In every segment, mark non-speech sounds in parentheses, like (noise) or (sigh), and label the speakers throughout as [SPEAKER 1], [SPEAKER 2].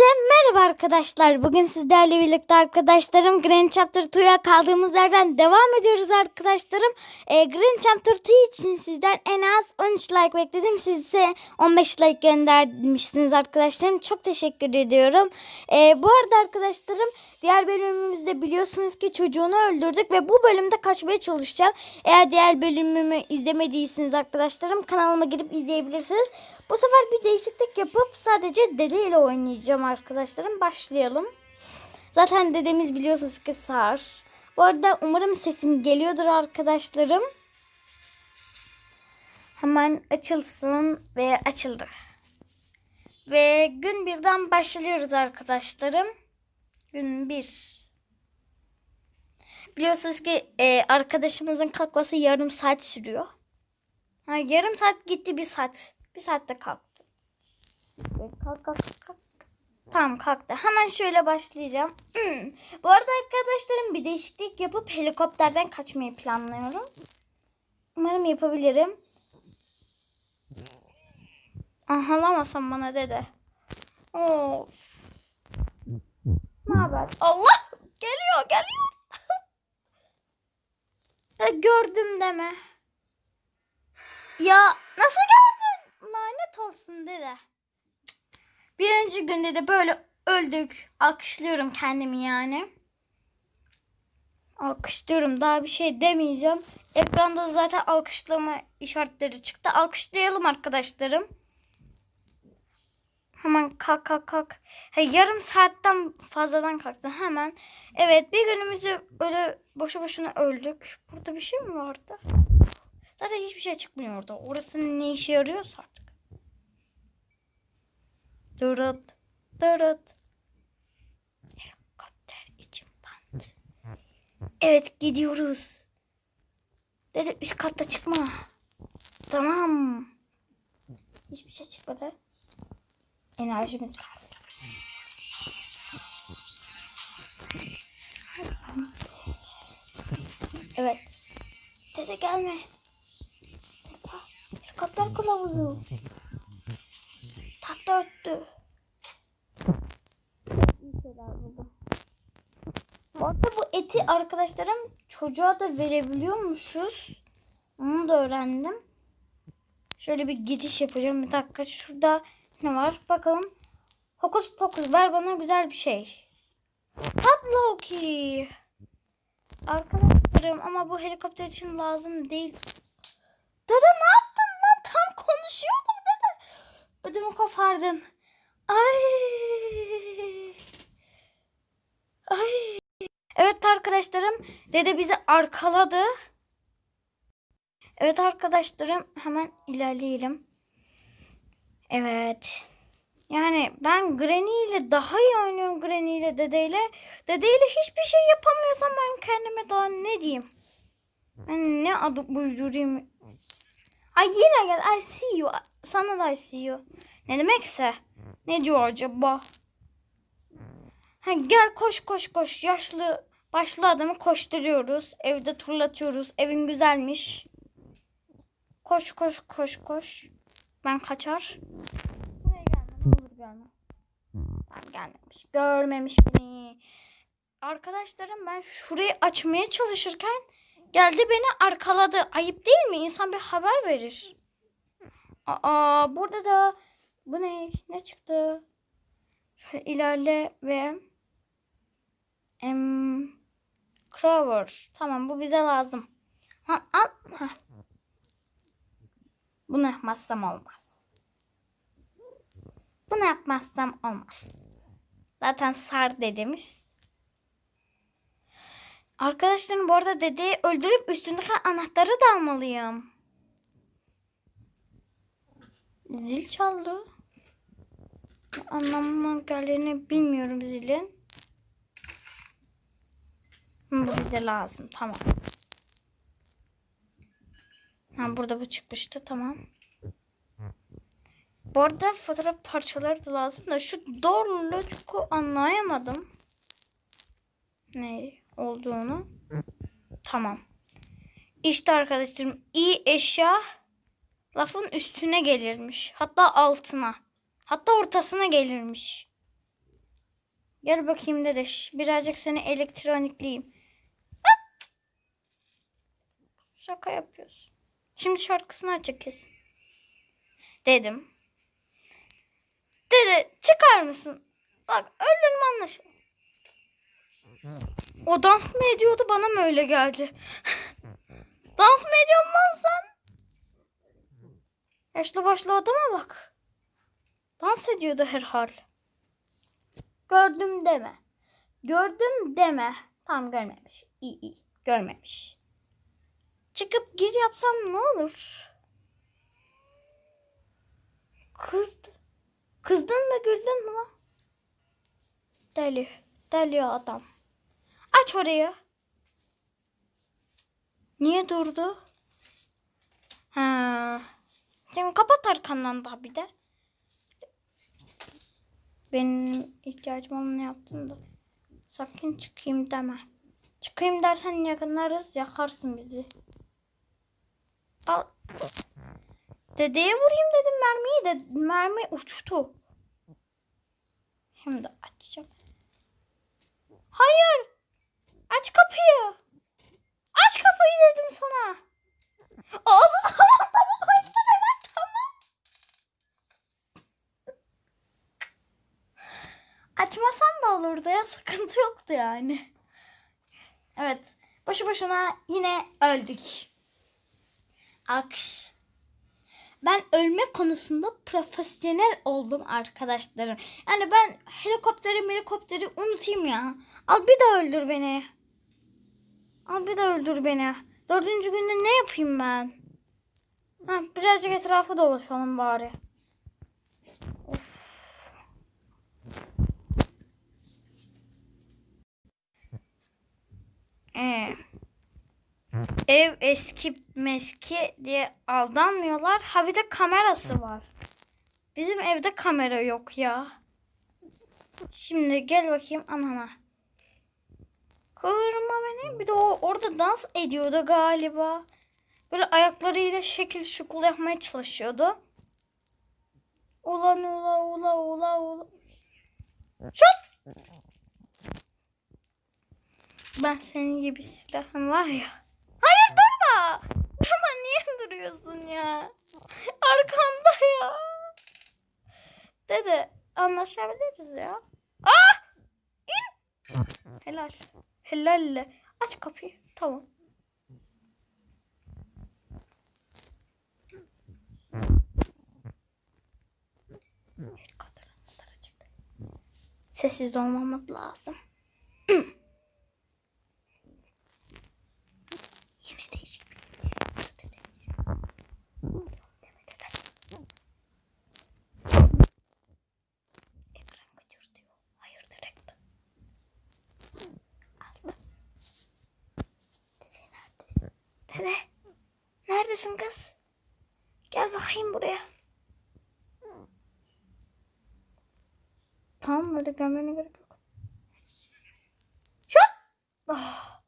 [SPEAKER 1] merhaba arkadaşlar. Bugün sizlerle birlikte arkadaşlarım Grand Chapter 2'ya kaldığımız yerden devam ediyoruz arkadaşlarım. Ee, Grand Chapter 2 için sizden en az 13 like bekledim. Siz ise 15 like göndermişsiniz arkadaşlarım. Çok teşekkür ediyorum. Ee, bu arada arkadaşlarım diğer bölümümüzde biliyorsunuz ki çocuğunu öldürdük ve bu bölümde kaçmaya çalışacağım. Eğer diğer bölümümü izlemediyseniz arkadaşlarım kanalıma girip izleyebilirsiniz. Bu sefer bir değişiklik yapıp sadece dede ile oynayacağım arkadaşlarım. Başlayalım. Zaten dedemiz biliyorsunuz ki sar. Bu arada umarım sesim geliyordur arkadaşlarım. Hemen açılsın ve açıldı. Ve gün birden başlıyoruz arkadaşlarım. Gün bir. Biliyorsunuz ki e, arkadaşımızın kalkması yarım saat sürüyor. Ha, yarım saat gitti bir saat. Bir saatte kalktı. E, Kalk kalk kalk. Tamam kalktı. Hemen şöyle başlayacağım. Hmm. Bu arada arkadaşlarım bir değişiklik yapıp helikopterden kaçmayı planlıyorum. Umarım yapabilirim. Ahalamasam bana dede. Of. Ne haber? Allah! Geliyor geliyor. (laughs) ya gördüm deme. Ya nasıl gördün? Olsun dede. Bir önceki günde de böyle öldük. Alkışlıyorum kendimi yani. Alkışlıyorum. Daha bir şey demeyeceğim. Ekranda zaten alkışlama işaretleri çıktı. Alkışlayalım arkadaşlarım. Hemen kalk kalk kalk. Ha, yarım saatten fazladan kalktı hemen. Evet bir günümüzü böyle boşu boşuna öldük. Burada bir şey mi vardı? Zaten hiçbir şey çıkmıyor orada. Orasının ne işe yarıyorsa artık. Dırıt. Dırıt. Helikopter için bant. Evet gidiyoruz. Dedi üst katta çıkma. Tamam. Hiçbir şey çıkmadı. Enerjimiz kaldı. Evet. Dede gelme. Helikopter kılavuzu. Öttü. İyi şeyler buldum. Bu arada bu eti arkadaşlarım çocuğa da verebiliyormuşuz. Onu da öğrendim. Şöyle bir giriş yapacağım. Bir dakika şurada ne var? Bakalım. Hokus pokus ver bana güzel bir şey. Padloki. Arkadaşlarım ama bu helikopter için lazım değil. Dede ne yaptın lan? Tam konuşuyordum dede. Kopardın. Ay. Ay. Evet arkadaşlarım. Dede bizi arkaladı. Evet arkadaşlarım. Hemen ilerleyelim. Evet. Yani ben Granny ile daha iyi oynuyorum Granny ile dedeyle. Dedeyle hiçbir şey yapamıyorsam ben kendime daha ne diyeyim? Ben ne adı uydurayım? Ay yine gel. I see you. Sana da I see you. Ne demekse. Ne diyor acaba? Ha, gel koş koş koş. Yaşlı başlı adamı koşturuyoruz. Evde turlatıyoruz. Evin güzelmiş. Koş koş koş koş. Ben kaçar. Buraya gelme. Ne olur gelme. Tamam gelmemiş. Görmemiş beni. Arkadaşlarım ben şurayı açmaya çalışırken geldi beni arkaladı. Ayıp değil mi? İnsan bir haber verir. Aa burada da bu ne? Ne çıktı? Şöyle ilerle ve em, Crower. Tamam bu bize lazım. Ha, al. Ha. Bunu yapmazsam olmaz. Bunu yapmazsam olmaz. Zaten sar dedemiz. Arkadaşlarım bu arada dedeyi öldürüp üstündeki anahtarı da almalıyım. Zil çaldı. Anlamına geldiğini bilmiyorum zilin. Bu bize lazım. Tamam. Ha, burada bu çıkmıştı. Tamam. Bu arada fotoğraf parçaları da lazım da şu Dorlutku anlayamadım. Ne olduğunu. Tamam. İşte arkadaşlarım iyi eşya lafın üstüne gelirmiş. Hatta altına. Hatta ortasına gelirmiş. Gel bakayım dede. Şş, birazcık seni elektronikleyeyim. Şaka yapıyorsun. Şimdi şarkısını açık kes. Dedim. Dede çıkar mısın? Bak öldürme anlaşıldı. O dans mı ediyordu bana mı öyle geldi? dans mı ediyorsun lan sen? Yaşlı başlı adama bak. Dans ediyordu herhal. Gördüm deme. Gördüm deme. Tam görmemiş. İyi iyi. Görmemiş. Çıkıp gir yapsam ne olur? Kızdı. Kızdın mı güldün mü lan? Deli. Deli adam. Aç orayı. Niye durdu? Ha. Şimdi kapat arkandan da bir de. Benim ihtiyacım olanı yaptın da. Sakın çıkayım deme. Çıkayım dersen yakınlarız yakarsın bizi. Al. Dedeye vurayım dedim mermiyi de mermi uçtu. Şimdi açacağım. Hayır. Aç kapıyı. Aç kapıyı dedim sana. Allah tamam açma dedim tamam. Açmasan da olurdu ya sıkıntı yoktu yani. Evet boşu boşuna yine öldük. Akş. Ben ölme konusunda profesyonel oldum arkadaşlarım. Yani ben helikopteri helikopteri unutayım ya. Al bir daha öldür beni. Al bir daha öldür beni. Dördüncü günde ne yapayım ben? Heh, birazcık etrafı dolaşalım bari. Of. Ee, ev eski meski diye aldanmıyorlar. Ha bir de kamerası var. Bizim evde kamera yok ya. Şimdi gel bakayım anana. Kırma beni. Bir de o orada dans ediyordu galiba. Böyle ayaklarıyla şekil şukul yapmaya çalışıyordu. Ulan ula ula ula ula. Şut! Ben senin gibi silahın var ya. Hayır durma. Durma niye duruyorsun ya? Arkamda ya. Dede anlaşabiliriz ya. Ah! İn. Helal. Helalle. Aç kapıyı. Tamam. Sessiz olmamız lazım. Yine değişik bir şey. Ekran kaçır diyor. Hayır direkt. Aldım. Dede Dede. Neredesin kız? Gel bakayım buraya. Tamam böyle gelmene gerek yok. Şut! Ah.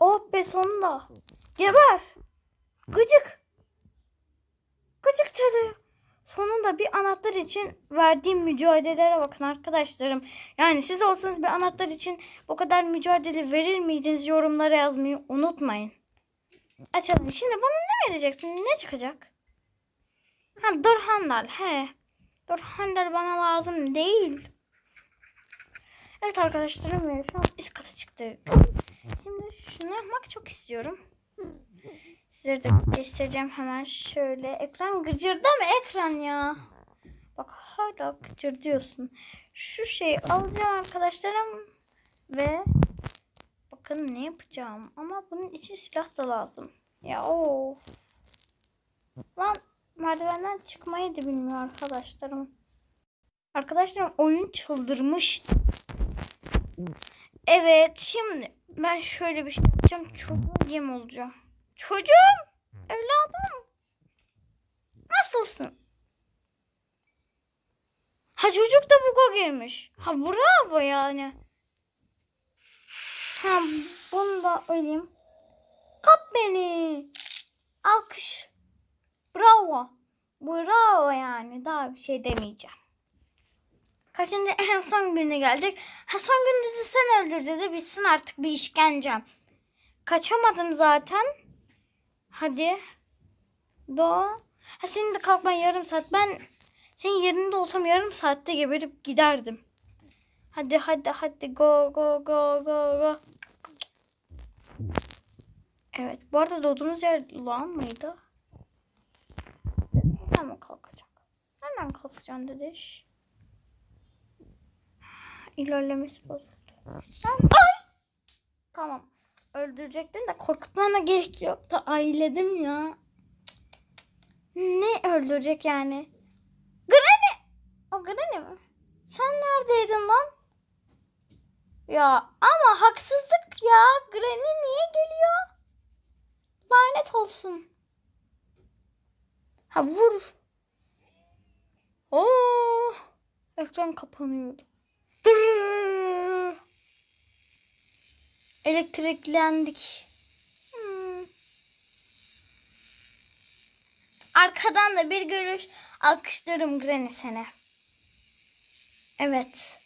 [SPEAKER 1] Oh be sonunda. Geber. Gıcık dede. Sonunda bir anahtar için verdiğim mücadelelere bakın arkadaşlarım. Yani siz olsanız bir anahtar için bu kadar mücadele verir miydiniz yorumlara yazmayı unutmayın. Açalım. Şimdi bana ne vereceksin? Ne çıkacak? Ha Durhandal. He. Durhandal bana lazım değil. Evet arkadaşlarım şu an üst kata çıktık. Şimdi şunu yapmak çok istiyorum. Size de göstereceğim hemen şöyle. Ekran gıcırda mı ekran ya? Hala gıcır diyorsun. Şu şeyi alacağım arkadaşlarım. Ve bakın ne yapacağım. Ama bunun için silah da lazım. Ya of. Lan merdivenden çıkmayı da bilmiyor arkadaşlarım. Arkadaşlarım oyun çıldırmış. Evet şimdi ben şöyle bir şey yapacağım. Çocuğa yem olacağım. Çocuğum. Evladım. Nasılsın? Ha çocuk da buga girmiş. Ha bravo yani. Ha bunu da alayım. Kap beni. Alkış. Bravo. Bravo yani. Daha bir şey demeyeceğim. Kaçıncı (laughs) en son gününe geldik. Ha son gün dedi sen öldür dedi. Bitsin artık bir işkencem. Kaçamadım zaten. Hadi. Doğa. Ha senin de kalkman yarım saat. Ben senin yerinde olsam yarım saatte geberip giderdim. Hadi hadi hadi go go go go go. Evet bu arada doğduğumuz yer lan mıydı? Hemen kalkacak. Hemen kalkacaksın dedeş. İlerlemesi bozuldu. Ay! Tamam. Öldürecektin de korkutmana gerek yoktu. Ailedim ya. Ne öldürecek yani? Granny! Mi? Sen neredeydin lan? Ya ama haksızlık ya. Granny niye geliyor? Lanet olsun. Ha vur. Oo. Ekran kapanıyordu. Dırrrr. Elektriklendik. Hmm. Arkadan da bir görüş alkışlarım Granny seni. Evet.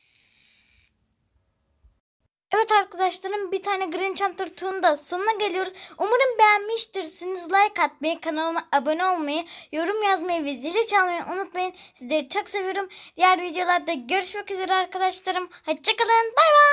[SPEAKER 1] Evet arkadaşlarım bir tane Green Chapter 2'nun da sonuna geliyoruz. Umarım beğenmiştirsiniz. Like atmayı, kanalıma abone olmayı, yorum yazmayı ve zili çalmayı unutmayın. Sizleri çok seviyorum. Diğer videolarda görüşmek üzere arkadaşlarım. Hoşçakalın. Bay bay.